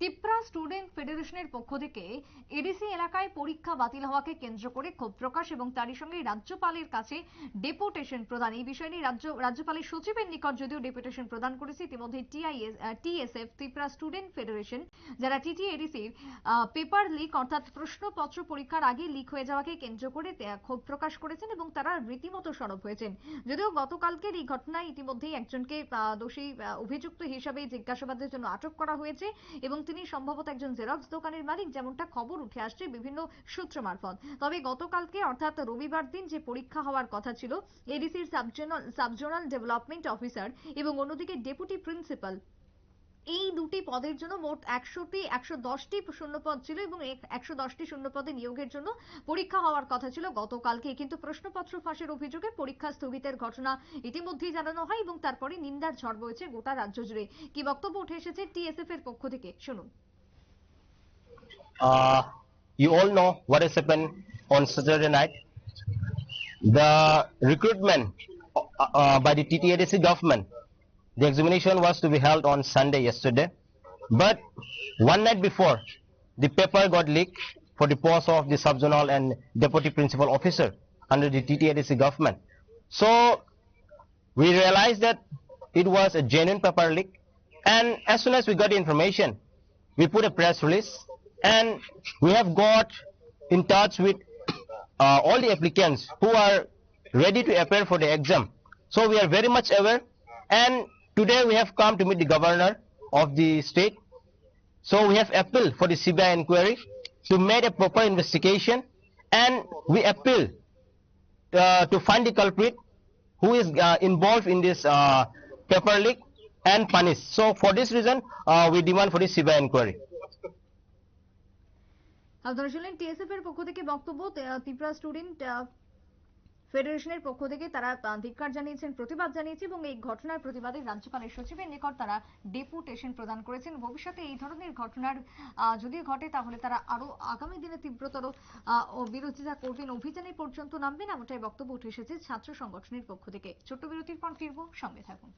Tipra student ফেডারেশনের পক্ষ থেকে এডিসি এলাকায় পরীক্ষা বাতিল হওয়াকে কেন্দ্র করে ক্ষোভ প্রকাশ এবং তারই সঙ্গে রাজ্যপালের কাছে ডেপুটেশন প্রদান। এই বিষয় নিয়ে রাজ্য, রাজ্যপালের সচিবের নিকট যদিও ডেপুটেশন প্রদান করেছে, ইতিমধ্যে TIS TSF Tripura student federation যারা টিটি এডিসির পেপার লিক অর্থাৎ প্রশ্নপত্র পরীক্ষার আগে লিক হয়ে যাওয়াকে কেন্দ্র করে ক্ষোভ প্রকাশ করেছেন এবং তারা রীতিমতো সরব হয়েছেন। যদিও গতকালকের এই ঘটনায় ইতিমধ্যেই একজনকে দোষী অভিযুক্ত হিসাবে জিজ্ঞাসাবাদের জন্য আটক করা হয়েছে এবং তিনি সম্ভবত একজন জেরক্স দোকানের মালিক, যেমনটা খবর উঠে আসছে বিভিন্ন সূত্র মারফত। তবে গতকালকে, অর্থাৎ রবিবার দিন যে পরীক্ষা হওয়ার কথা ছিল, এডিসির সাবজোনাল সাবজোনাল ডেভেলপমেন্ট অফিসার এবং অন্যদিকে ডেপুটি প্রিন্সিপাল এই দুটি পদের জন্য মোট একশোটি একশো দশটি শূন্যপদ ছিল এবং একশো দশটি শূন্যপদে নিয়োগের জন্য পরীক্ষা হওয়ার কথা ছিল গতকালকে। কিন্তু প্রশ্নপত্র ফাঁসের অভিযোগে পরীক্ষা স্থগিতের ঘটনা ইতিমধ্যেই জানানো হয় এবং তারপরে নিন্দার ঝড় বয়েছে গোটা রাজ্য জুড়ে। কি বক্তব্য উঠে এসেছে টিএসএফ এর পক্ষ থেকে? শুনুন। uh, you all know what has happened on Saturday night. The recruitment uh, uh, the examination was to be held on Sunday yesterday. But one night before, the paper got leaked for the post of the subzonal and deputy principal officer under the TTADC government. So we realized that it was a genuine paper leak. And as soon as we got the information, we put a press release and we have got in touch with uh, all the applicants who are ready to appear for the exam. So we are very much aware and today we have come to meet the governor of the state. So we have appealed for the CBI inquiry to make a proper investigation and we appeal uh, to find the culprit who is uh, involved in this uh, paper leak and punish. So for this reason, uh, we demand for the CBI inquiry. আপনারা শুনলেন TSF এর পক্ষ থেকে বক্তব্য Tripura student ফেডারেশনের পক্ষ থেকে তারা ধিক্কার জানিয়েছেন, প্রতিবাদ জানিয়েছে এবং এই ঘটনার প্রতিবাদে রাজ্যপালের সচিবের নিকট তারা ডেপুটেশন প্রদান করেছেন। ভবিষ্যতে এই ধরনের ঘটনার যদি ঘটে তাহলে তারা আরও আগামী দিনে তীব্রতর বিরোধিতা করবেন। অভিযানে পর্যন্ত নামবেন এমনটাই বক্তব্য উঠে এসেছে ছাত্র সংগঠনের পক্ষ থেকে। ছোট্ট বিরতির পর ফিরবো, সঙ্গে থাকুন।